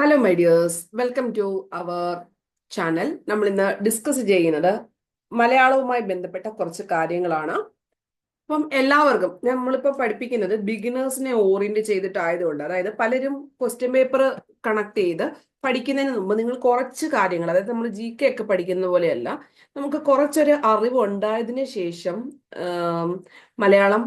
Hello my dears welcome to our channel നമ്മൾ ഇന്ന് discuss ചെയ്യുന്നത് മലയാളവുമായി ബന്ധപ്പെട്ട കുറച്ച് കാര്യങ്ങളാണ്. അപ്പം എല്ലാവർക്കും നമ്മളിപ്പോൾ പഠിപ്പിക്കുന്നത് ബിഗിനേഴ്സിനെ ഓറിയന്റ് ചെയ്തിട്ടായതുകൊണ്ട് അതായത് പലരും ക്വസ്റ്റ്യൻ പേപ്പർ കണക്ട് ചെയ്ത് പഠിക്കുന്നതിന് മുമ്പ് നിങ്ങൾ കുറച്ച് കാര്യങ്ങൾ അതായത് നമ്മൾ ജി കെ ഒക്കെ പഠിക്കുന്ന പോലെയല്ല നമുക്ക് കുറച്ചൊരു അറിവ് ഉണ്ടായതിനു ശേഷം മലയാളം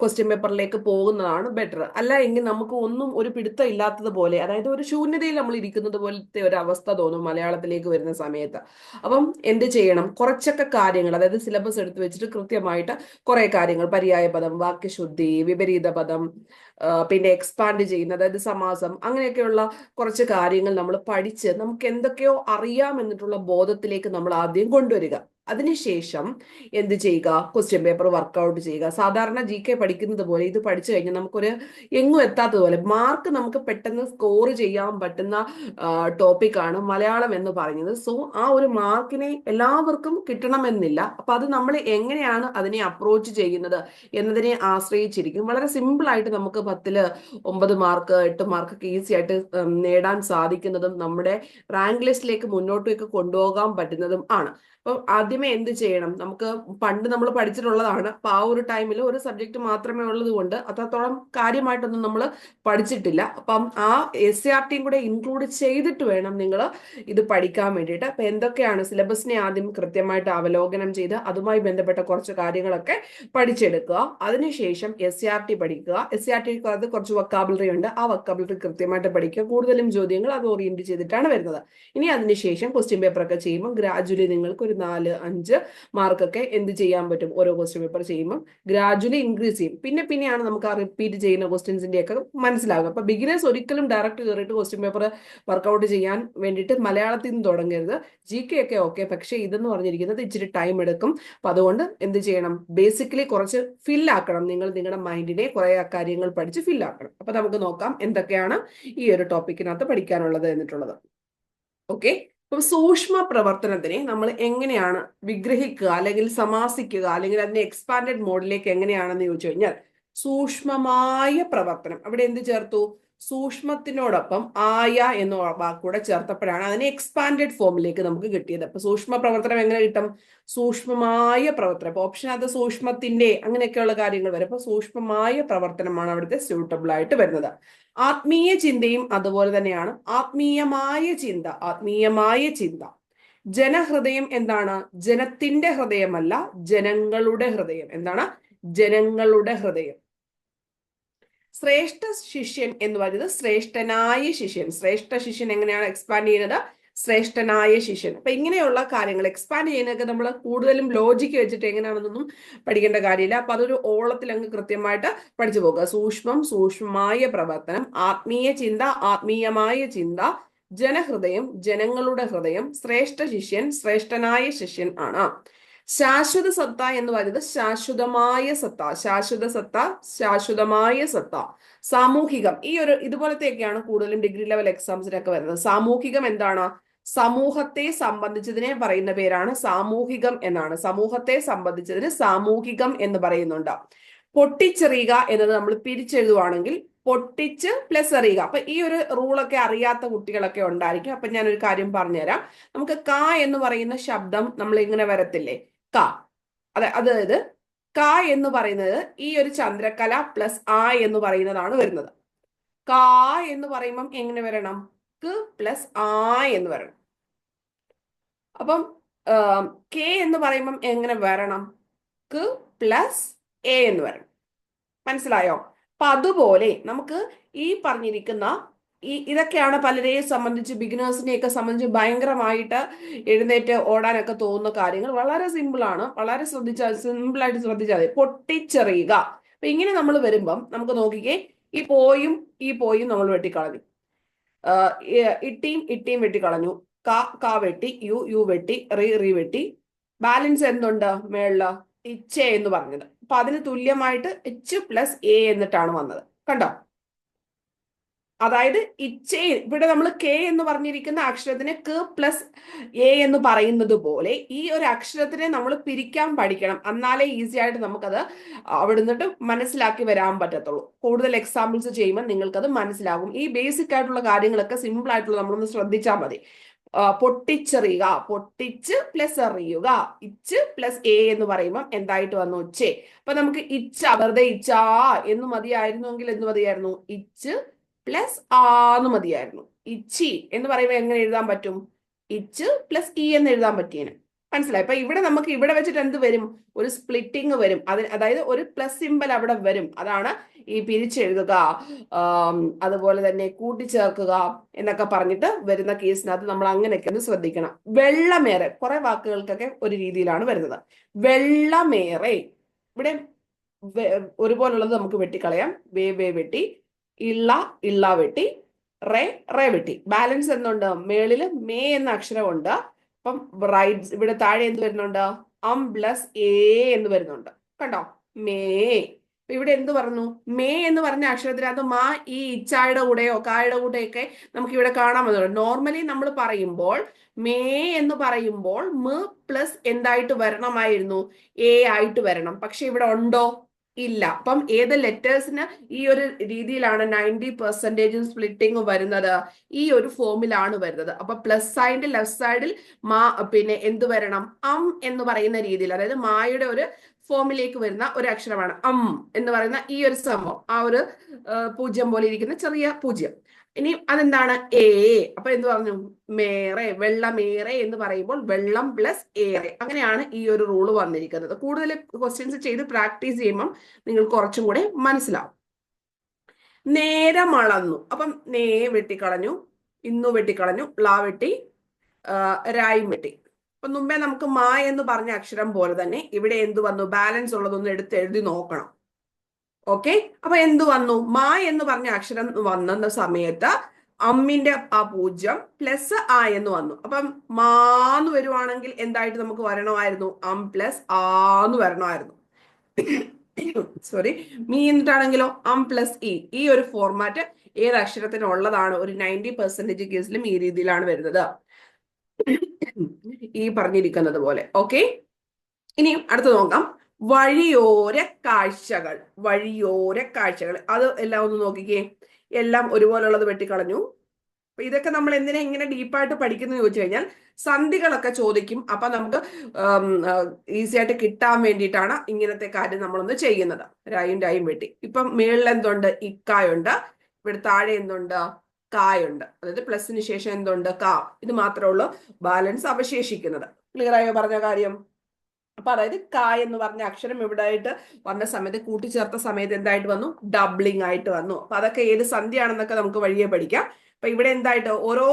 ക്വസ്റ്റ്യൻ പേപ്പറിലേക്ക് പോകുന്നതാണ് ബെറ്റർ അല്ല എങ്കിൽ നമുക്ക് ഒന്നും ഒരു പിടുത്തം ഇല്ലാത്തതുപോലെ അതായത് ഒരു ശൂന്യതയിൽ നമ്മൾ ഇരിക്കുന്നത് പോലത്തെ ഒരു അവസ്ഥ തോന്നും മലയാളത്തിലേക്ക് വരുന്ന സമയത്ത്. അപ്പം എന്ത് ചെയ്യണം? കുറച്ചൊക്കെ കാര്യങ്ങൾ അതായത് സിലബസ് എടുത്തു വെച്ചിട്ട് കൃത്യമായിട്ട് കുറെ കാര്യങ്ങൾ. പര്യായ പദം വാക്യശുദ്ധി വിപരീത പദം പിന്നെ എക്സ്പാൻഡ് ചെയ്യുന്ന അതായത് സമാസം അങ്ങനെയൊക്കെയുള്ള കുറച്ച് കാര്യങ്ങൾ നമ്മൾ പഠിച്ച് നമുക്ക് എന്തൊക്കെയോ അറിയാം എന്നിട്ടുള്ള ബോധത്തിലേക്ക് നമ്മൾ ആദ്യം കൊണ്ടുവരിക. അതിനുശേഷം എന്ത് ചെയ്യുക? ക്വസ്റ്റ്യൻ പേപ്പർ വർക്കൗട്ട് ചെയ്യുക. സാധാരണ ജി കെ പഠിക്കുന്നത് പോലെ ഇത് പഠിച്ചു കഴിഞ്ഞാൽ നമുക്കൊരു എങ്ങും എത്താത്തതുപോലെ മാർക്ക് നമുക്ക് പെട്ടെന്ന് സ്കോർ ചെയ്യാൻ പറ്റുന്ന ടോപ്പിക്കാണ് മലയാളം എന്ന് പറയുന്നത്. സോ ആ ഒരു മാർക്കിനെ എല്ലാവർക്കും കിട്ടണമെന്നില്ല. അപ്പൊ അത് നമ്മൾ എങ്ങനെയാണ് അതിനെ അപ്രോച്ച് ചെയ്യുന്നത് എന്നതിനെ ആശ്രയിച്ചിരിക്കും. വളരെ സിമ്പിൾ ആയിട്ട് നമുക്ക് പത്തിൽ ഒമ്പത് മാർക്ക് എട്ട് മാർക്ക് ഈസി ആയിട്ട് നേടാൻ സാധിക്കുന്നതും നമ്മുടെ റാങ്ക് ലിസ്റ്റിലേക്ക് മുന്നോട്ടേക്ക് കൊണ്ടുപോകാൻ പറ്റുന്നതും ആണ്. അപ്പം ആദ്യമേ എന്ത് ചെയ്യണം? നമുക്ക് പണ്ട് നമ്മൾ പഠിച്ചിട്ടുള്ളതാണ്. അപ്പൊ ആ ഒരു ടൈമിൽ ഒരു സബ്ജക്ട് മാത്രമേ ഉള്ളത് കൊണ്ട് അത്രത്തോളം കാര്യമായിട്ടൊന്നും നമ്മൾ പഠിച്ചിട്ടില്ല. അപ്പം ആ എസ് ആർ ടിയും കൂടെ ഇൻക്ലൂഡ് ചെയ്തിട്ട് വേണം നിങ്ങൾ ഇത് പഠിക്കാൻ വേണ്ടിയിട്ട്. അപ്പൊ എന്തൊക്കെയാണ് സിലബസിനെ ആദ്യം കൃത്യമായിട്ട് അവലോകനം ചെയ്ത് അതുമായി ബന്ധപ്പെട്ട കുറച്ച് കാര്യങ്ങളൊക്കെ പഠിച്ചെടുക്കുക. അതിനുശേഷം എസ് ആർ ടി പഠിക്കുക. എസ് ആർ ടി അത് കുറച്ച് വക്കാബിലറി ഉണ്ട്. ആ വക്കാബിലറി കൃത്യമായിട്ട് പഠിക്കുക. കൂടുതലും ചോദ്യങ്ങൾ അത് ഓറിയന്റ് ചെയ്തിട്ടാണ് വരുന്നത്. ഇനി അതിനുശേഷം ക്വസ്റ്റ്യൻ പേപ്പർ ഒക്കെ ചെയ്യുമ്പോൾ ഗ്രാജുവലി നിങ്ങൾക്ക് ഒരു നാല് അഞ്ച് മാർക്കൊക്കെ എന്ത് ചെയ്യാൻ പറ്റും? ഓരോ ക്വസ്റ്റ്യൻ പേപ്പർ ചെയ്യുമ്പോൾ ഗ്രാജുവലി ഇൻക്രീസ് ചെയ്യും. പിന്നെ പിന്നെയാണ് നമുക്ക് ആ റിപ്പീറ്റ് ചെയ്യുന്ന ക്വസ്റ്റ്യൻസിന്റെ ഒക്കെ മനസ്സിലാകുക അപ്പൊ ബിഗിനേഴ്സ് ഒരിക്കലും ഡയറക്റ്റ് കയറിയിട്ട് ക്വസ്റ്റ്യൻ പേപ്പർ വർക്കൗട്ട് ചെയ്യാൻ വേണ്ടിയിട്ട് മലയാളത്തിൽ നിന്ന് തുടങ്ങരുത്. ജി കെ ഒക്കെ ഓക്കെ പക്ഷേ ഇതെന്ന് പറഞ്ഞിരിക്കുന്നത് ഇച്ചിരി ടൈം എടുക്കും. അപ്പൊ അതുകൊണ്ട് എന്ത് ചെയ്യണം? ബേസിക്കലി കുറച്ച് ഫില്ലാക്കണം നിങ്ങൾ നിങ്ങളുടെ മൈൻഡിനെ കുറെ കാര്യങ്ങൾ പഠിച്ച് ഫില്ലാക്കണം അപ്പൊ നമുക്ക് നോക്കാം എന്തൊക്കെയാണ് ഈ ഒരു ടോപ്പിക്കിനകത്ത് പഠിക്കാനുള്ളത് എന്നിട്ടുള്ളത് ഓക്കെ അപ്പം സൂക്ഷ്മ പ്രവർത്തനത്തിനെ നമ്മൾ എങ്ങനെയാണ് വിഗ്രഹിക്കുക അല്ലെങ്കിൽ സമാസിക്കുക അല്ലെങ്കിൽ അതിനെ എക്സ്പാൻഡഡ് മോഡിലേക്ക് എങ്ങനെയാണെന്ന് ചോദിച്ചു കഴിഞ്ഞാൽ സൂക്ഷ്മമായ പ്രവർത്തനം. അവിടെ എന്ത് ചേർത്തു? സൂക്ഷ്മത്തിനോടൊപ്പം ആയ എന്ന വാക്കൂടെ ചേർത്തപ്പോഴാണ് അതിനെ എക്സ്പാൻഡഡ് ഫോമിലേക്ക് നമുക്ക് കിട്ടിയത്. അപ്പൊ സൂക്ഷ്മ പ്രവർത്തനം എങ്ങനെ കിട്ടും? സൂക്ഷ്മമായ പ്രവർത്തനം. അപ്പൊ ഓപ്ഷൻ അത് സൂക്ഷ്മത്തിന്റെ അങ്ങനെയൊക്കെയുള്ള കാര്യങ്ങൾ വരും. അപ്പൊ സൂക്ഷ്മമായ പ്രവർത്തനമാണ് അവിടുത്തെ സ്യൂട്ടബിൾ ആയിട്ട് വരുന്നത്. ആത്മീയ ചിന്തയും അതുപോലെ തന്നെയാണ്. ആത്മീയമായ ചിന്ത ആത്മീയമായ ചിന്ത. ജനഹൃദയം എന്താണ്? ജനത്തിന്റെ ഹൃദയമല്ല ജനങ്ങളുടെ ഹൃദയം. എന്താണ്? ജനങ്ങളുടെ ഹൃദയം. ശ്രേഷ്ഠ ശിഷ്യൻ എന്ന് പറയുന്നത് ശ്രേഷ്ഠനായ ശിഷ്യൻ. ശ്രേഷ്ഠ ശിഷ്യൻ എങ്ങനെയാണ് എക്സ്പാൻഡ് ചെയ്യുന്നത്? ശ്രേഷ്ഠനായ ശിഷ്യൻ. അപ്പൊ ഇങ്ങനെയുള്ള കാര്യങ്ങൾ എക്സ്പാൻഡ് ചെയ്യുന്നതൊക്കെ നമ്മൾ കൂടുതലും ലോജിക്ക് വെച്ചിട്ട് എങ്ങനെയാണെന്നൊന്നും പഠിക്കേണ്ട കാര്യമില്ല. അപ്പൊ അതൊരു ഓളത്തിൽ അങ്ങ് കൃത്യമായിട്ട് പഠിച്ചു പോകുക സൂക്ഷ്മം സൂക്ഷ്മമായ പ്രവർത്തനം ആത്മീയ ചിന്ത ആത്മീയമായ ചിന്ത ജനഹൃദയം ജനങ്ങളുടെ ഹൃദയം ശ്രേഷ്ഠ ശിഷ്യൻ ശ്രേഷ്ഠനായ ശിഷ്യൻ ആണ്. ശാശ്വത സത്ത എന്ന് പറയുന്നത് ശാശ്വതമായ സത്ത. ശാശ്വത സത്ത ശാശ്വതമായ സത്ത. സാമൂഹികം. ഈ ഒരു ഇതുപോലത്തെയൊക്കെയാണ് കൂടുതലും ഡിഗ്രി ലെവൽ എക്സാംസിനൊക്കെ വരുന്നത്. സാമൂഹികം എന്താണ്? സമൂഹത്തെ സംബന്ധിച്ചതിനെ പറയുന്ന പേരാണ് സാമൂഹികം എന്നാണ്. സമൂഹത്തെ സംബന്ധിച്ചതിന് സാമൂഹികം എന്ന് പറയുന്നുണ്ട്. പൊട്ടിച്ചെറിയുക എന്നത് നമ്മൾ പിരിച്ചെഴുതുവാണെങ്കിൽ പൊട്ടിച്ച് പ്ലസ് അറിയുക അപ്പൊ ഈ ഒരു റൂളൊക്കെ അറിയാത്ത കുട്ടികളൊക്കെ ഉണ്ടായിരിക്കും. അപ്പൊ ഞാനൊരു കാര്യം പറഞ്ഞുതരാം. നമുക്ക് കാ എന്ന് പറയുന്ന ശബ്ദം നമ്മൾ ഇങ്ങനെ വരത്തില്ലേ? ക. അതെ അതായത് ക എന്ന് പറയുന്നത് ഈ ഒരു ചന്ദ്രകല പ്ലസ് ആ എന്ന് പറയുന്നതാണ് വരുന്നത്. ക എന്ന് പറയുമ്പം എങ്ങനെ വരണം? ക് പ്ലസ് ആ എന്ന് വരണം. അപ്പം കെ എന്ന് പറയുമ്പം എങ്ങനെ വരണം? ക് പ്ലസ് എ എന്ന് വരണം. മനസ്സിലായോ? അപ്പൊ അതുപോലെ നമുക്ക് ഈ പറഞ്ഞിരിക്കുന്ന ഈ ഇതൊക്കെയാണ് പലരെയും സംബന്ധിച്ച് ബിഗിനേഴ്സിനെയൊക്കെ സംബന്ധിച്ച് ഭയങ്കരമായിട്ട് എഴുന്നേറ്റ് ഓടാനൊക്കെ തോന്നുന്ന കാര്യങ്ങൾ. വളരെ സിമ്പിളാണ് വളരെ ശ്രദ്ധിച്ചാൽ സിമ്പിളായിട്ട് ശ്രദ്ധിച്ചാൽ മതി. പൊട്ടിച്ചെറിയുക. അപ്പൊ ഇങ്ങനെ നമ്മൾ വരുമ്പം നമുക്ക് നോക്കിക്കേ ഈ പോയും ഈ പോയും നമ്മൾ വെട്ടിക്കളഞ്ഞു. ഇട്ടിയും ഇട്ടിയും വെട്ടിക്കളഞ്ഞു. ക ക വെട്ടി യു യു വെട്ടി റീ റീ വെട്ടി. ബാലൻസ് എന്തുണ്ട് മേളിൽ ഇച്ച എന്ന് പറഞ്ഞത്. അപ്പൊ അതിന് തുല്യമായിട്ട് എച്ച് പ്ലസ് എ എന്നിട്ടാണ് വന്നത്. കണ്ടോ? അതായത് ഇച്ചേ ഇവിടെ നമ്മൾ കെ എന്ന് പറഞ്ഞിരിക്കുന്ന അക്ഷരത്തിന് ക പ്ലസ് എ എന്ന് പറയുന്നത് പോലെ ഈ ഒരു അക്ഷരത്തിനെ നമ്മൾ പിരിക്കാൻ പഠിക്കണം. എന്നാലേ ഈസി ആയിട്ട് നമുക്കത് അവിടെ നിന്നിട്ട് മനസ്സിലാക്കി വരാൻ പറ്റത്തുള്ളൂ. കൂടുതൽ എക്സാമ്പിൾസ് ചെയ്യുമ്പോൾ നിങ്ങൾക്കത് മനസ്സിലാകും. ഈ ബേസിക് ആയിട്ടുള്ള കാര്യങ്ങളൊക്കെ സിമ്പിൾ ആയിട്ടുള്ള നമ്മളൊന്ന് ശ്രദ്ധിച്ചാൽ മതി. പൊട്ടിച്ചെറിയുക. പൊട്ടിച്ച് പ്ലസ് എറിയുക. ഇച്ച് പ്ലസ് എ എന്ന് പറയുമ്പോൾ എന്തായിട്ട് വന്നു? ചേ അപ്പൊ നമുക്ക് ഇച്ച വെറുതെ ഇച്ചാ എന്ന് മതിയായിരുന്നുവെങ്കിൽ എന്ത് മതിയായിരുന്നു? ഇച്ച് പ്ലസ് ആന്ന് മതിയായിരുന്നു. ഇച്ചി എന്ന് പറയുമ്പോൾ എങ്ങനെ എഴുതാൻ പറ്റും? ഇച്ച് പ്ലസ് ഇ എന്ന് എഴുതാൻ പറ്റിയേനെ. മനസ്സിലായി? അപ്പൊ ഇവിടെ നമുക്ക് ഇവിടെ വെച്ചിട്ട് എന്ത് വരും? ഒരു സ്പ്ലിറ്റിംഗ് വരും. അതിന് അതായത് ഒരു പ്ലസ് സിമ്പൽ അവിടെ വരും. അതാണ് ഈ പിരിച്ചെഴുതുക അതുപോലെ തന്നെ കൂട്ടിച്ചേർക്കുക എന്നൊക്കെ പറഞ്ഞിട്ട് വരുന്ന കേസിനകത്ത് നമ്മൾ അങ്ങനെയൊക്കെ ഒന്ന് ശ്രദ്ധിക്കണം. വെള്ളമേറെ കുറെ വാക്കുകൾക്കൊക്കെ ഒരു രീതിയിലാണ് വരുന്നത്. വെള്ളമേറെ. ഇവിടെ ഒരുപോലുള്ളത് നമുക്ക് വെട്ടിക്കളയാം. വേ വേ വെട്ടി. ഇള്ള ഇള്ള വെട്ടി റേ റേ വെട്ടി. ബാലൻസ് എന്തുണ്ട്? മേളിൽ മേ എന്ന അക്ഷരമുണ്ട്. അപ്പം റൈറ്റ് ഇവിടെ താഴെ എന്ത് വരുന്നുണ്ട്? അം പ്ലസ് എ എന്ന് വരുന്നുണ്ട്. കണ്ടോ? മേ. ഇവിടെ എന്ത് പറഞ്ഞു? മേ എന്ന് പറഞ്ഞ അക്ഷരത്തിനകത്ത് മാ ഈ ഇച്ചായുടെ കൂടെയോ കായുടെ കൂടെയൊക്കെ നമുക്ക് ഇവിടെ പറ്റും നോർമലി നമ്മൾ പറയുമ്പോൾ മേ എന്ന് പറയുമ്പോൾ മ പ്ലസ് എന്തായിട്ട് വരണമായിരുന്നു? എ ആയിട്ട് വരണം. പക്ഷെ ഇവിടെ ഉണ്ടോ? ഇല്ല. അപ്പം ഏത് ലെറ്റേഴ്സിന് ഈ ഒരു രീതിയിലാണ് നയന്റി പെർസെന്റേജും സ്പ്ലിറ്റിംഗ് വരുന്നത്? ഈ ഒരു ഫോമിലാണ് വരുന്നത്. അപ്പൊ പ്ലസ് സൈഡിന്റെ ലെഫ്റ്റ് സൈഡിൽ മാ പിന്നെ എന്ത് വരണം? അം എന്ന് പറയുന്ന രീതിയിൽ അതായത് മായുടെ ഒരു ഫോമിലേക്ക് വരുന്ന ഒരു അക്ഷരമാണ്. അം എന്ന് പറയുന്ന ഈ ഒരു സംഭവം. ആ ഒരു പൂജ്യം പോലെ ഇരിക്കുന്ന ചെറിയ പൂജ്യം. ഇനി അതെന്താണ്? ഏ അപ്പൊ എന്ത് പറഞ്ഞു? മേറെ വെള്ളമേറെ എന്ന് പറയുമ്പോൾ വെള്ളം പ്ലസ് ഏറെ. അങ്ങനെയാണ് ഈ ഒരു റൂൾ വന്നിരിക്കുന്നത്. കൂടുതൽ ക്വസ്റ്റ്യൻസ് ചെയ്ത് പ്രാക്ടീസ് ചെയ്യുമ്പം നിങ്ങൾ കുറച്ചും കൂടെ മനസ്സിലാവും. നേരം അളന്നു അപ്പം നേ വെട്ടിക്കളഞ്ഞു ഇന്നു വെട്ടിക്കളഞ്ഞു ള വെട്ടി രായും വെട്ടി. അപ്പൊ മുമ്പേ നമുക്ക് മാ എന്ന് പറഞ്ഞ അക്ഷരം പോലെ തന്നെ ഇവിടെ എന്ത് വന്നു? ബാലൻസ് ഉള്ളതൊന്ന് എടുത്ത് എഴുതി നോക്കണം. ഓക്കെ അപ്പൊ എന്ത് വന്നു? മാ എന്ന് പറഞ്ഞ അക്ഷരം വന്ന സമയത്ത് അമ്മിന്റെ ആ പൂജ്യം പ്ലസ് ആ എന്ന് വന്നു. അപ്പം മാന്ന് വരുവാണെങ്കിൽ എന്തായിട്ട് നമുക്ക് വരണമായിരുന്നു? അം പ്ലസ് ആന്ന് വരണമായിരുന്നു. സോറി മീ എന്നിട്ടാണെങ്കിലോ? അം പ്ലസ് ഇ ഈ ഒരു ഫോർമാറ്റ് ഏത് അക്ഷരത്തിനുള്ളതാണ്? ഒരു നയന്റി പെർസെന്റേജ് കേസിലും ഈ രീതിയിലാണ് വരുന്നത്. ഈ പറഞ്ഞിരിക്കുന്നത് പോലെ. ഓക്കെ ഇനിയും അടുത്ത് നോക്കാം. വഴിയോര കാഴ്ചകൾ വഴിയോര കാഴ്ചകൾ. അത് എല്ലാം ഒന്ന് നോക്കിക്കേ. എല്ലാം ഒരുപോലുള്ളത് വെട്ടിക്കളഞ്ഞു. അപ്പൊ ഇതൊക്കെ നമ്മൾ എന്തിനാ ഇങ്ങനെ ഡീപ്പായിട്ട് പഠിക്കുന്നു ചോദിച്ചു കഴിഞ്ഞാൽ സന്ധികളൊക്കെ ചോദിക്കും. അപ്പൊ നമുക്ക് ഈസി ആയിട്ട് കിട്ടാൻ വേണ്ടിയിട്ടാണ് ഇങ്ങനത്തെ കാര്യം നമ്മളൊന്ന് ചെയ്യുന്നത്. രായും രായും വെട്ടി. ഇപ്പം മേളിൽ എന്തുണ്ട്? ഇക്കായുണ്ട്. ഇവിടെ താഴെ എന്തുണ്ട്? കായുണ്ട്. അതായത് പ്ലസിന് ശേഷം എന്തുണ്ട്? കാ. ഇത് മാത്രമേ ഉള്ളൂ ബാലൻസ് അവശേഷിക്കുന്നത്. ക്ലിയർ ആയോ പറഞ്ഞ കാര്യം? അപ്പൊ അതായത് ക എന്ന് പറഞ്ഞ അക്ഷരം ഇവിടെ ആയിട്ട് വന്ന സമയത്ത് കൂട്ടിച്ചേർത്ത സമയത്ത് എന്തായിട്ട് വന്നു? ഡബ്ലിംഗ് ആയിട്ട് വന്നു. അപ്പൊ അതൊക്കെ ഏത് സന്ധ്യയാണെന്നൊക്കെ നമുക്ക് വഴിയെ പഠിക്കാം. അപ്പൊ ഇവിടെ എന്തായിട്ട് ഓരോ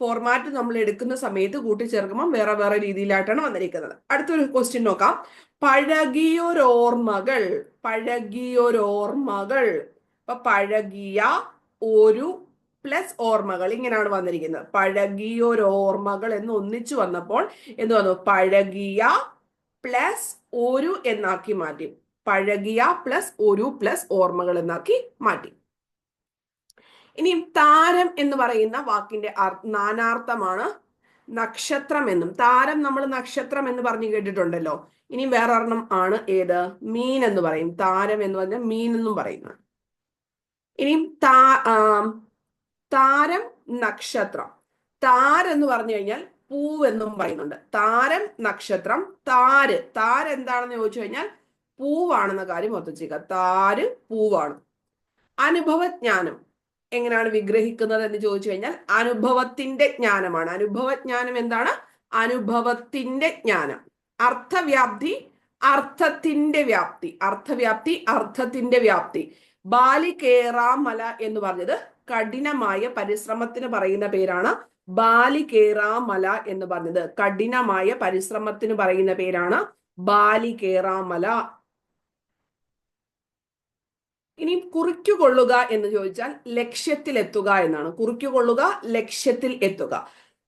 ഫോർമാറ്റ് നമ്മൾ എടുക്കുന്ന സമയത്ത് കൂട്ടിച്ചേർക്കുമ്പോൾ വേറെ വേറെ രീതിയിലായിട്ടാണ് വന്നിരിക്കുന്നത്. അടുത്തൊരു ക്വസ്റ്റ്യൻ നോക്കാം. പഴകിയൊരോർമ്മകൾ പഴകിയൊരോർമ്മകൾ. അപ്പൊ പഴകിയ ഒരു പ്ലസ് ഓർമ്മകൾ ഇങ്ങനെയാണ് വന്നിരിക്കുന്നത്. പഴകിയൊരോർമ്മകൾ എന്ന് ഒന്നിച്ചു വന്നപ്പോൾ എന്ത് വന്നു? പഴകിയ പ്ലസ് ഒരു എന്നാക്കി മാറ്റി. പഴകിയ പ്ലസ് ഒരു പ്ലസ് ഓർമ്മകൾ എന്നാക്കി മാറ്റി. ഇനി താരം എന്ന് പറയുന്ന വാക്കിന്റെ നാനാർത്ഥമാണ് നക്ഷത്രം എന്നും. താരം നമ്മൾ നക്ഷത്രം എന്ന് പറഞ്ഞു കേട്ടിട്ടുണ്ടല്ലോ. ഇനി വേറൊരെണ്ണം ആണ് ഏത്? മീൻ എന്ന് പറയും. താരം എന്ന് പറഞ്ഞാൽ മീൻ എന്നും പറയുന്നത് ഇനിയും താ താരം നക്ഷത്രം. താരെന്ന് എന്ന് പറഞ്ഞു കഴിഞ്ഞാൽ പൂവ് എന്നും പറയുന്നുണ്ട്. താരം നക്ഷത്രം താര്. താര് എന്താണെന്ന് ചോദിച്ചു കഴിഞ്ഞാൽ പൂവാണെന്ന കാര്യം ഓർത്തിച്ചേക്കുക താര് പൂവാണ്. അനുഭവജ്ഞാനം. എങ്ങനെയാണ് വിഗ്രഹിക്കുന്നത് എന്ന് ചോദിച്ചു കഴിഞ്ഞാൽ അനുഭവത്തിന്റെ ജ്ഞാനമാണ്. അനുഭവജ്ഞാനം എന്താണ്? അനുഭവത്തിന്റെ ജ്ഞാനം. അർത്ഥവ്യാപ്തി അർത്ഥത്തിന്റെ വ്യാപ്തി. അർത്ഥവ്യാപ്തി അർത്ഥത്തിന്റെ വ്യാപ്തി. ബാലികേറാമല എന്ന് പറഞ്ഞത് കഠിനമായ പരിശ്രമത്തിന് പറയുന്ന പേരാണ്. ബാലികേറാമല എന്ന് പറഞ്ഞത്. കഠിനമായ പരിശ്രമത്തിന് പറയുന്ന പേരാണ് ബാലികേറാമല ഇനി കുറിക്കുകൊള്ളുക എന്ന് ചോദിച്ചാൽ ലക്ഷ്യത്തിൽ എത്തുക എന്നാണ്. കുറിക്കുകൊള്ളുക ലക്ഷ്യത്തിൽ എത്തുക.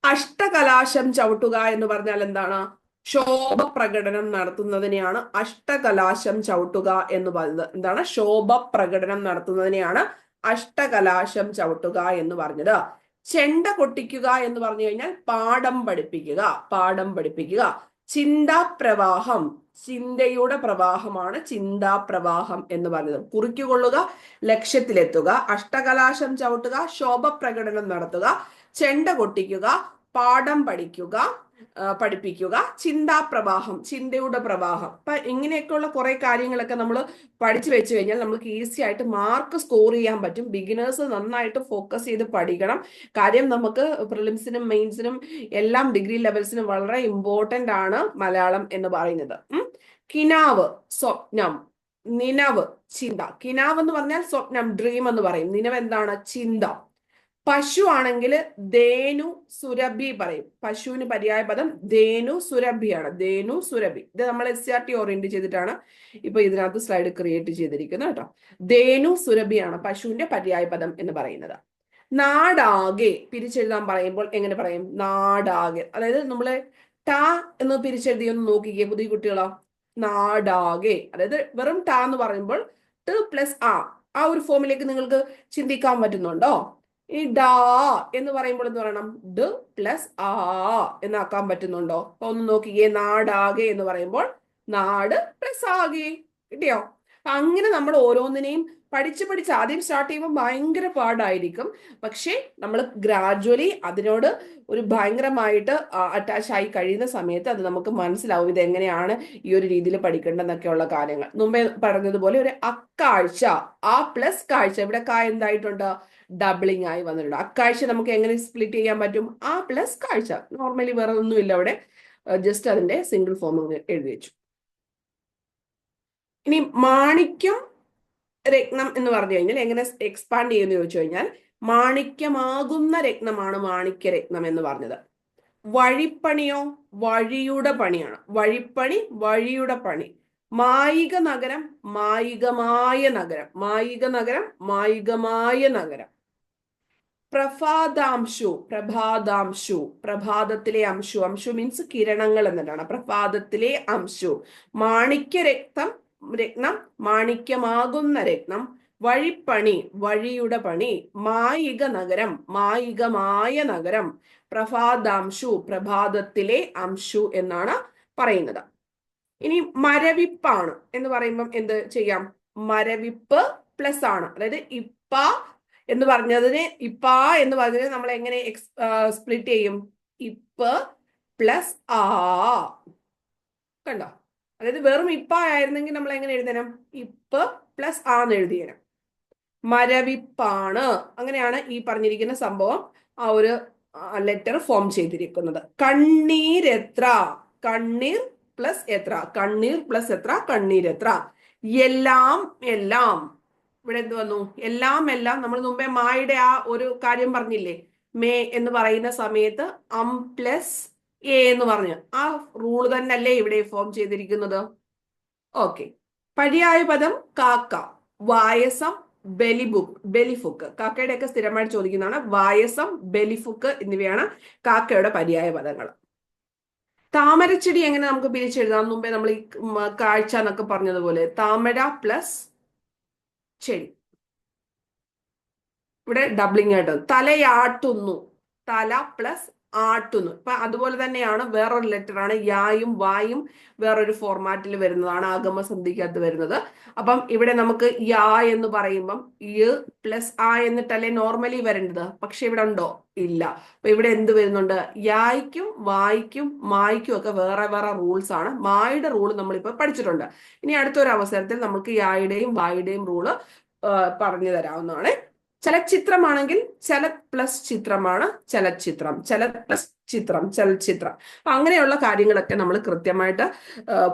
അഷ്ടകലാശം ചവിട്ടുക എന്ന് പറഞ്ഞാൽ എന്താണ്? ശോഭ പ്രകടനം നടത്തുന്നതിനെയാണ് അഷ്ടകലാശം ചവിട്ടുക എന്ന് പറയുന്നത് എന്താണ്? ശോഭ പ്രകടനം നടത്തുന്നതിനെയാണ് അഷ്ടകലാശം ചവിട്ടുക എന്ന് പറഞ്ഞത്. ചെണ്ട കൊട്ടിക്കുക എന്ന് പറഞ്ഞു കഴിഞ്ഞാൽ പാഠം പഠിപ്പിക്കുക പാഠം പഠിപ്പിക്കുക. ചിന്താപ്രവാഹം ചിന്തയുടെ പ്രവാഹമാണ് ചിന്താപ്രവാഹം എന്ന് പറയുന്നത് കുറിക്കുകൊള്ളുക ലക്ഷ്യത്തിലെത്തുക അഷ്ടകലാശം ചവിട്ടുക ശോഭ പ്രകടനം നടത്തുക ചെണ്ട കൊട്ടിക്കുക പാഠം പഠിക്കുക പഠിപ്പിക്കുക. ചിന്താ പ്രവാഹം ചിന്തയുടെ പ്രവാഹം. അപ്പൊ ഇങ്ങനെയൊക്കെയുള്ള കുറെ കാര്യങ്ങളൊക്കെ നമ്മൾ പഠിച്ചു വെച്ച് കഴിഞ്ഞാൽ നമുക്ക് ഈസി ആയിട്ട് മാർക്ക് സ്കോർ ചെയ്യാൻ പറ്റും. ബിഗിനേഴ്സ് നന്നായിട്ട് ഫോക്കസ് ചെയ്ത് പഠിക്കണം. കാര്യം നമുക്ക് പ്രിലിംസിനും മെയിൻസിനും എല്ലാം ഡിഗ്രി ലെവൽസിനും വളരെ ഇമ്പോർട്ടന്റ് ആണ് മലയാളം എന്ന് പറയുന്നത്. കിനാവ് സ്വപ്നം നിനവ് ചിന്ത. കിനാവ് എന്ന് പറഞ്ഞാൽ സ്വപ്നം ഡ്രീം എന്ന് പറയും. നിനവ് എന്താണ്? ചിന്ത. പശു ആണെങ്കിൽ ധേനു സുരഭി പറയും. പശുവിന് പര്യായ പദം ധേനു സുരഭിയാണ് ധേനു സുരഭി. ഇത് നമ്മൾ എസ് ആർ ടി ഓറിയന്റ് ചെയ്തിട്ടാണ് ഇപ്പൊ ഇതിനകത്ത് സ്ലൈഡ് ക്രിയേറ്റ് ചെയ്തിരിക്കുന്നത് കേട്ടോ. ധേനു സുരഭിയാണ് പശുവിന്റെ പര്യായ പദം എന്ന് പറയുന്നത്. നാടാകെ പിരിച്ചെഴുതാൻ പറയുമ്പോൾ എങ്ങനെ പറയും? നാടാകെ. അതായത് നമ്മളെ ട എന്ന് പിരിച്ചെഴുതി ഒന്ന് നോക്കിക്കേ പുതിയ കുട്ടികളോ. നാടാകെ. അതായത് വെറും ട എന്ന് പറയുമ്പോൾ ട് പ്ലസ് ആ. ആ ഒരു ഫോമിലേക്ക് നിങ്ങൾക്ക് ചിന്തിക്കാൻ പറ്റുന്നുണ്ടോ? ഈ ഡാ എന്ന് പറയുമ്പോൾ എന്ത് പറയണം? ഡ പ്ലസ് ആ എന്നാക്കാൻ പറ്റുന്നുണ്ടോ? അപ്പൊ ഒന്ന് നോക്കിക്കേ നാടാകെ എന്ന് പറയുമ്പോൾ നാട് പ്ലസ് ആകെ. കിട്ടിയോ? അങ്ങനെ നമ്മൾ ഓരോന്നിനെയും പഠിച്ച് പഠിച്ച് ആദ്യം സ്റ്റാർട്ട് ചെയ്യുമ്പോൾ ഭയങ്കര പാടായിരിക്കും. പക്ഷേ നമ്മൾ ഗ്രാജുവലി അതിനോട് ഒരു ഭയങ്കരമായിട്ട് അറ്റാച്ച് ആയി കഴിയുന്ന സമയത്ത് അത് നമുക്ക് മനസ്സിലാവും ഇത് എങ്ങനെയാണ് ഈ ഒരു രീതിയിൽ പഠിക്കേണ്ടതെന്നൊക്കെയുള്ള കാര്യങ്ങൾ. മുമ്പേ പറഞ്ഞതുപോലെ ഒരു അക്കാഴ്ച ആ പ്ലസ് കാഴ്ച. ഇവിടെ കാ എന്തായിട്ടുണ്ട്? ഡബിളിംഗ് ആയി വന്നിട്ടുണ്ട്. അക്കാഴ്ച നമുക്ക് എങ്ങനെ സ്പ്ലിറ്റ് ചെയ്യാൻ പറ്റും? ആ പ്ലസ് കാഴ്ച. നോർമലി വേറെ ഒന്നുമില്ല അവിടെ. ജസ്റ്റ് അതിന്റെ സിംഗിൾ ഫോം എഴുതി വെച്ചു. ഇനി മാണിക്യം രത്നം എന്ന് പറഞ്ഞു കഴിഞ്ഞാൽ എങ്ങനെ എക്സ്പാൻഡ് ചെയ്യുന്നു ചോദിച്ചു കഴിഞ്ഞാൽ മാണിക്യമാകുന്ന രത്നമാണ് മാണിക്യരത്നം എന്ന് പറഞ്ഞത്. വഴിപ്പണിയോ വഴിയുടെ പണിയാണ്. വഴിപ്പണി വഴിയുടെ പണി. മായിക നഗരം മായികമായ നഗരം. മായിക നഗരം മായികമായ നഗരം. പ്രഭാതാംശു പ്രഭാതാംശു പ്രഭാതത്തിലെ അംശു. അംശു മീൻസ് കിരണങ്ങൾ എന്നിട്ടാണ്. പ്രഭാതത്തിലെ അംശു. മാണിക്യ രക്തം രത്നം മാണിക്യമാകുന്ന രത്നം വഴിപ്പണി വഴിയുടെ പണി മായിക നഗരം മായികമായ നഗരം പ്രഭാതാംശു പ്രഭാതത്തിലെ അംശു എന്നാണ് പറയുന്നത്. ഇനി മരവിപ്പാണ് എന്ന് പറയുമ്പം എന്ത് ചെയ്യാം? മരവിപ്പ് പ്ലസ് ആണ്. അതായത് ഇപ്പ എന്ന് പറഞ്ഞതിന് ഇപ്പ എന്ന് പറഞ്ഞതിന് നമ്മൾ എങ്ങനെ സ്പ്ലിറ്റ് ചെയ്യും? ഇപ്പ് പ്ലസ് ആ. കണ്ടോ? അതായത് വെറും ഇപ്പ ആയിരുന്നെങ്കിൽ നമ്മൾ എങ്ങനെ എഴുതണം? ഇപ്പ് പ്ലസ് ആ എന്ന് എഴുതിയണം മരവിപ്പാണ്. അങ്ങനെയാണ് ഈ പറഞ്ഞിരിക്കുന്ന സംഭവം ആ ഒരു ലെറ്റർ ഫോം ചെയ്തിരിക്കുന്നത്. കണ്ണീരെത്ര? കണ്ണീർ പ്ലസ് എത്ര? കണ്ണീർ പ്ലസ് എത്ര? കണ്ണീർ എത്ര എല്ലാം എല്ലാം. ഇവിടെ എന്ത് വന്നു? എല്ലാം എല്ലാം നമ്മൾ മുമ്പേ മായുടെ ആ ഒരു കാര്യം പറഞ്ഞില്ലേ? മേ എന്ന് പറയുന്ന സമയത്ത് അം പ്ലസ് എ എന്ന് പറഞ്ഞു. ആ റൂൾ തന്നെയല്ലേ ഇവിടെ ഫോം ചെയ്തിരിക്കുന്നത്? ഓക്കെ പര്യായ പദം കാക്ക. വായസം ബെലിബുക്ക് ബെലിഫുക്ക്. കാക്കയുടെ ഒക്കെ സ്ഥിരമായിട്ട് ചോദിക്കുന്നതാണ് വായസം ബെലിഫുക്ക് എന്നിവയാണ് കാക്കയുടെ പര്യായ പദങ്ങൾ. താമരച്ചെടി എങ്ങനെ നമുക്ക് പിരിച്ചെഴുതാം? മുമ്പേ നമ്മൾ ഈ കാഴ്ച എന്നൊക്കെ പറഞ്ഞതുപോലെ. താമര പ്ലസ് ചെടി ഇവിടെ ഡബ്ലിംഗ് ആയിട്ട് തലയാട്ടുന്നു. തല പ്ലസ് ആട്ടുന്നു. ഇപ്പൊ അതുപോലെ തന്നെയാണ് വേറൊരു ലെറ്റർ ആണ് യായും വായും വേറൊരു ഫോർമാറ്റിൽ വരുന്നതാണ്. ആഗമസന്ധിക്കകത്ത് വരുന്നത്. അപ്പം ഇവിടെ നമുക്ക് യാ എന്ന് പറയുമ്പം യ് പ്ലസ് ആ എന്നിട്ടല്ലേ നോർമലി വരേണ്ടത്? പക്ഷെ ഇവിടെ ഉണ്ടോ? ഇല്ല. അപ്പൊ ഇവിടെ എന്ത് വരുന്നുണ്ട്? യായ്ക്കും വായിക്കും മായ്ക്കും ഒക്കെ വേറെ വേറെ റൂൾസ് ആണ്. മായുടെ റൂൾ നമ്മളിപ്പോ പഠിച്ചിട്ടുണ്ട്. ഇനി അടുത്തൊരു അവസരത്തിൽ നമുക്ക് യായുടെയും വായുടെയും റൂൾ പറഞ്ഞു തരാവുന്നതാണ് ചലച്ചിത്രമാണെങ്കിൽ ചല പ്ലസ് ചിത്രമാണ് ചലച്ചിത്രം. ചല പ്ലസ് ചിത്രം ചലച്ചിത്രം. അപ്പൊ അങ്ങനെയുള്ള കാര്യങ്ങളൊക്കെ നമ്മൾ കൃത്യമായിട്ട്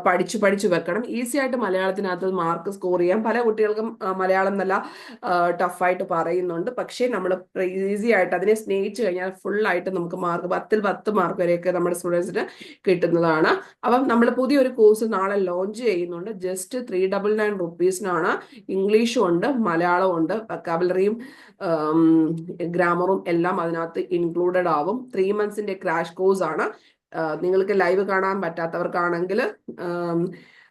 പഠിച്ചു പഠിച്ചു വെക്കണം. ഈസി ആയിട്ട് മലയാളത്തിനകത്ത് മാർക്ക് സ്കോർ ചെയ്യാം. പല കുട്ടികൾക്കും മലയാളം നല്ല ടഫായിട്ട് പറയുന്നുണ്ട്. പക്ഷേ നമ്മൾ ഈസി ആയിട്ട് അതിനെ സ്നേഹിച്ചു കഴിഞ്ഞാൽ ഫുൾ ആയിട്ട് നമുക്ക് മാർക്ക് പത്തിൽ പത്ത് മാർക്ക് വരെയൊക്കെ നമ്മുടെ സ്റ്റുഡൻസിന് കിട്ടുന്നതാണ്. അപ്പം നമ്മൾ പുതിയൊരു കോഴ്സ് നാളെ ലോഞ്ച് ചെയ്യുന്നുണ്ട്. ജസ്റ്റ് ത്രീ ഡബിൾ നയൻ റുപ്പീസിനാണ് ഇംഗ്ലീഷും ഉണ്ട് മലയാളവും ഉണ്ട് വക്കാബുലറിയും ഗ്രാമറും എല്ലാം അതിനകത്ത് ഇൻക്ലൂഡഡ് ആവും. ത്രീ മന്ത്സിന്റെ ക്രാഷ് കോഴ്സ് ആണ്. നിങ്ങൾക്ക് ലൈവ് കാണാൻ പറ്റാത്തവർക്കാണെങ്കിൽ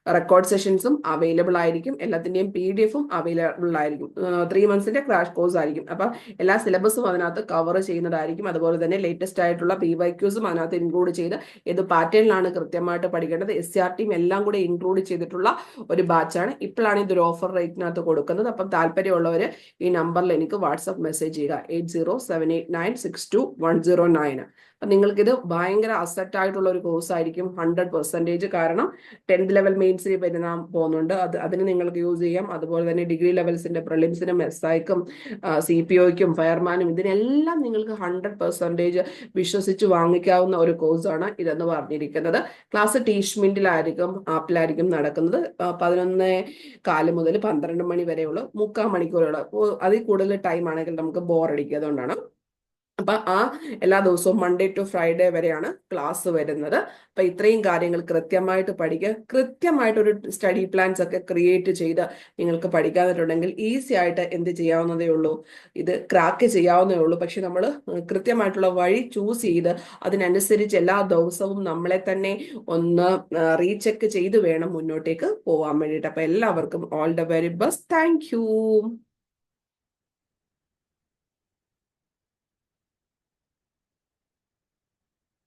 റെക്കോർഡ് സെഷൻസും അവൈലബിൾ ആയിരിക്കും. എല്ലാത്തിന്റെയും പി ഡി എഫും അവൈലബിൾ ആയിരിക്കും. ത്രീ മന്ത്സിന്റെ ക്രാഷ് കോഴ്സ് ആയിരിക്കും. അപ്പൊ എല്ലാ സിലബസും അതിനകത്ത് കവർ ചെയ്യുന്നതായിരിക്കും. അതുപോലെ തന്നെ ലേറ്റസ്റ്റ് ആയിട്ടുള്ള പി വൈ ക്യൂസും അതിനകത്ത് ഇൻക്ലൂഡ് ചെയ്ത് ഏത് പാറ്റേണിലാണ് കൃത്യമായിട്ട് പഠിക്കേണ്ടത് എസ് സി ആർ ടിയും എല്ലാം കൂടെ ഇൻക്ലൂഡ് ചെയ്തിട്ടുള്ള ഒരു ബാച്ചാണ് ഇപ്പോഴാണ് ഇതൊരു ഓഫർ റേറ്റിനകത്ത് കൊടുക്കുന്നത്. അപ്പം താല്പര്യമുള്ളവർ ഈ നമ്പറിൽ എനിക്ക് വാട്സപ്പ് മെസ്സേജ് ചെയ്യുക. Eight zero seven eight nine six two one zero nine നിങ്ങൾക്കിത് ഭയങ്കര അസറ്റ് ആയിട്ടുള്ള ഒരു കോഴ്സ് ആയിരിക്കും ഹൺഡ്രഡ് പെർസെന്റേജ് കാരണം ടെൻത്ത് ലെവൽ മെയിൻസിൽ നാം പോകുന്നുണ്ട്. അത് അതിന് നിങ്ങൾക്ക് യൂസ് ചെയ്യാം. അതുപോലെ തന്നെ ഡിഗ്രി ലെവൽസിന്റെ പ്രിലിംസിനും എസ് ഐക്കും സി പി ഒയ്ക്കും ഫയർമാനും ഇതിനെല്ലാം നിങ്ങൾക്ക് ഹൺഡ്രഡ് പെർസെന്റേജ് വിശ്വസിച്ച് വാങ്ങിക്കാവുന്ന ഒരു കോഴ്സാണ് ഇതെന്ന് പറഞ്ഞിരിക്കുന്നത്. ക്ലാസ് ടീഷ്മിന്റിലായിരിക്കും ആപ്പിലായിരിക്കും നടക്കുന്നത്. പതിനൊന്ന് കാൽ മുതൽ പന്ത്രണ്ട് മണി വരെയുള്ള മുക്കാൽ മണിക്കൂറുകൾ അതിൽ കൂടുതൽ ടൈം ആണെങ്കിൽ നമുക്ക് ബോറടിക്കുക അതുകൊണ്ടാണ് അപ്പൊ ആ എല്ലാ ദിവസവും മൺഡേ ടു ഫ്രൈഡേ വരെയാണ് ക്ലാസ് വരുന്നത്. അപ്പൊ ഇത്രയും കാര്യങ്ങൾ കൃത്യമായിട്ട് പഠിക്കുക കൃത്യമായിട്ട് ഒരു സ്റ്റഡി പ്ലാൻസ് ഒക്കെ ക്രിയേറ്റ് ചെയ്ത് നിങ്ങൾക്ക് പഠിക്കാന്നിട്ടുണ്ടെങ്കിൽ ഈസി ആയിട്ട് എന്ത് ചെയ്യാവുന്നതേ ഉള്ളൂ. ഇത് ക്രാക്ക് ചെയ്യാവുന്നതേ ഉള്ളൂ. പക്ഷെ നമ്മൾ കൃത്യമായിട്ടുള്ള വഴി ചൂസ് ചെയ്ത് അതിനനുസരിച്ച് എല്ലാ ദിവസവും നമ്മളെ തന്നെ ഒന്ന് റീചെക്ക് ചെയ്ത് വേണം മുന്നോട്ടേക്ക് പോവാൻ വേണ്ടിയിട്ട്. അപ്പൊ എല്ലാവർക്കും all the very best thank